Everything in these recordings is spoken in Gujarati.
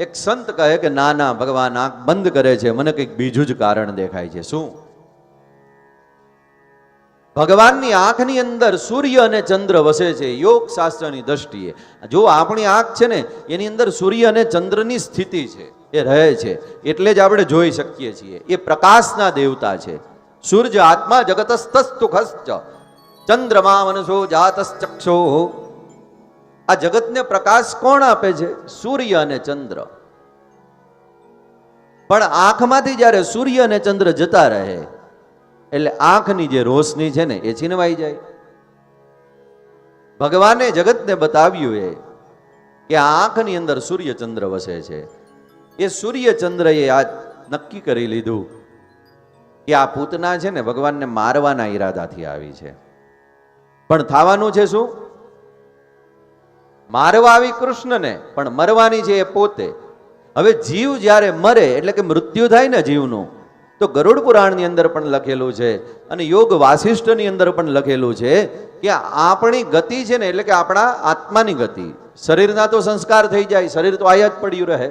એક સંત કહે કે, ના ના, ભગવાન, આંખ બંધ કરે છે. મને કંઈક બીજું જ કારણ દેખાય છે. શું? ભગવાનની આંખની અંદર સૂર્ય અને ચંદ્ર વસે છે, યોગ શાસ્ત્રની દ્રષ્ટિએ. જો આપણી આંખ છે ને, એની અંદર સૂર્ય અને ચંદ્રની સ્થિતિ છે, એ રહે છે, એટલે જ આપણે જોઈ શકીએ છીએ. એ પ્રકાશના દેવતા છે. સૂર્ય આત્મા જગતસ્તસ્તુ ખસ્ચ ચંદ્રમા મનસો જાતશ્ચક્ષો આ જગતને પ્રકાશ કોણ આપે છે? સૂર્ય અને ચંદ્ર. પણ આંખમાંથી જ્યારે સૂર્ય અને ચંદ્ર જતા રહે, એટલે આંખની જે રોશની છે ને એ છીનવાઈ જાય. ભગવાને જગતને બતાવ્યું એ કે આંખની અંદર સૂર્ય ચંદ્ર વસે છે. એ સૂર્ય ચંદ્રએ આ નક્કી કરી લીધું કે આ પૂતના છે ને ભગવાનને મારવાના ઈરાદાથી આવી છે. પણ થવાનું છે શું? મારવા આવી કૃષ્ણને, પણ મરવાની છે એ પોતે. હવે જીવ જ્યારે મરે, એટલે કે મૃત્યુ થાય ને જીવનું, તો ગરુડ પુરાણની અંદર પણ લખેલું છે અને યોગ વાસિષ્ઠની અંદર પણ લખેલું છે કે આપણી ગતિ છે ને, એટલે કે આપણા આત્માની ગતિ. શરીરના તો સંસ્કાર થઈ જાય, શરીર તો આયા જ પડ્યું રહે.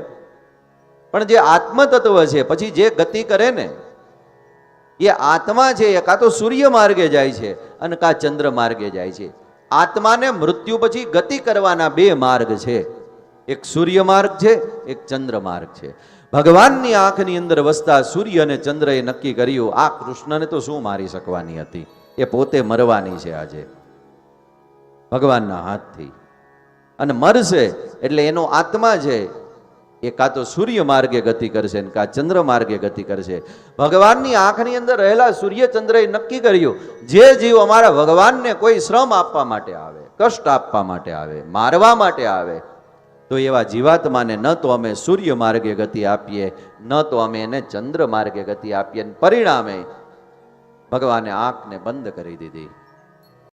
પણ જે આત્મતત્વ છે, પછી જે ગતિ કરે ને, એ આત્મા છે એ કાં તો સૂર્ય માર્ગે જાય છે અને કાં ચંદ્ર માર્ગે જાય છે. આત્માને મૃત્યુ પછી ગતિ કરવાના બે માર્ગ છે. એક સૂર્ય માર્ગ છે, એક ચંદ્ર માર્ગ છે. ભગવાનની આંખની અંદર વસતા સૂર્ય અને ચંદ્રએ નક્કી કર્યું, આ કૃષ્ણને તો શું મારી શકવાની હતી? એ પોતે મરવાની છે આજે. ભગવાનના હાથથી. અને મરશે એટલે એનો આત્મા છે એ કાં તો સૂર્ય માર્ગે ગતિ કરશે ને કાં ચંદ્ર માર્ગે ગતિ કરશે. ભગવાનની આંખની અંદર રહેલા સૂર્ય ચંદ્રએ નક્કી કર્યું, જે જીવ અમારા ભગવાનને કોઈ શ્રમ આપવા માટે આવે, કષ્ટ આપવા માટે આવે, મારવા માટે આવે, તો એવા જીવાત્માને ન તો અમે સૂર્ય માર્ગે ગતિ આપીએ, ન તો અમે એને ચંદ્ર માર્ગે ગતિ આપીએ. પરિણામે ભગવાને આંખને બંધ કરી દીધી.